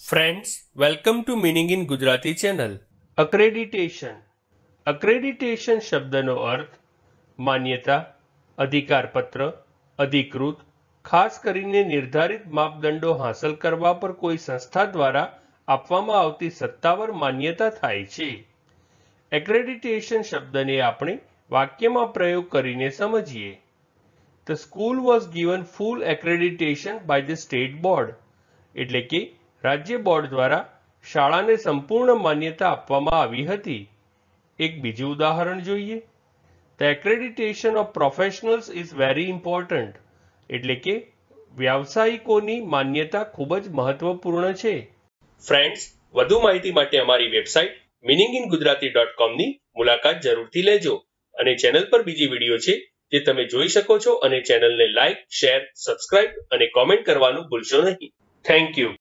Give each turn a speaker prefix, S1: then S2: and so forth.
S1: Friends welcome to meaning in Gujarati channel accreditation accreditation શબ્દનો અર્થ માન્યતા અધિકારપત્ર અધિકૃત ખાસ કરીને નિર્ધારિત માપદંડો હાંસલ કરવા પર કોઈ સંસ્થા દ્વારા આપવામાં આવતી સત્તાવાર માન્યતા થાય છે એક્રેડિટેશન શબ્દને આપણે વાક્યમાં પ્રયોગ કરીને સમજીએ the school was given full accreditation by the state board એટલે કે રાજ્ય બોર્ડ દ્વારા શાળાને સંપૂર્ણ માન્યતા આપવામાં આવી હતી. એક બીજું ઉદાહરણ જોઈએ. The accreditation of professionals is very important એટલે કે વ્યાવસાયિકોની માન્યતા ખૂબ જ મહત્વપૂર્ણ છે. ફ્રેન્ડ્સ વધુ માહિતી માટે અમારી website meaning in Gujarati dot કોમની મુલાકાત જરૂરથી લેજો. અને ચેનલ પર બીજી વીડિયો છે જે તમે જોઈ શકો છો અને ચેનલને લાઇક શેર સબસ્ક્રાઇબ અને કોમેન્ટ કરવાનું ભૂલશો નહીં. Thank you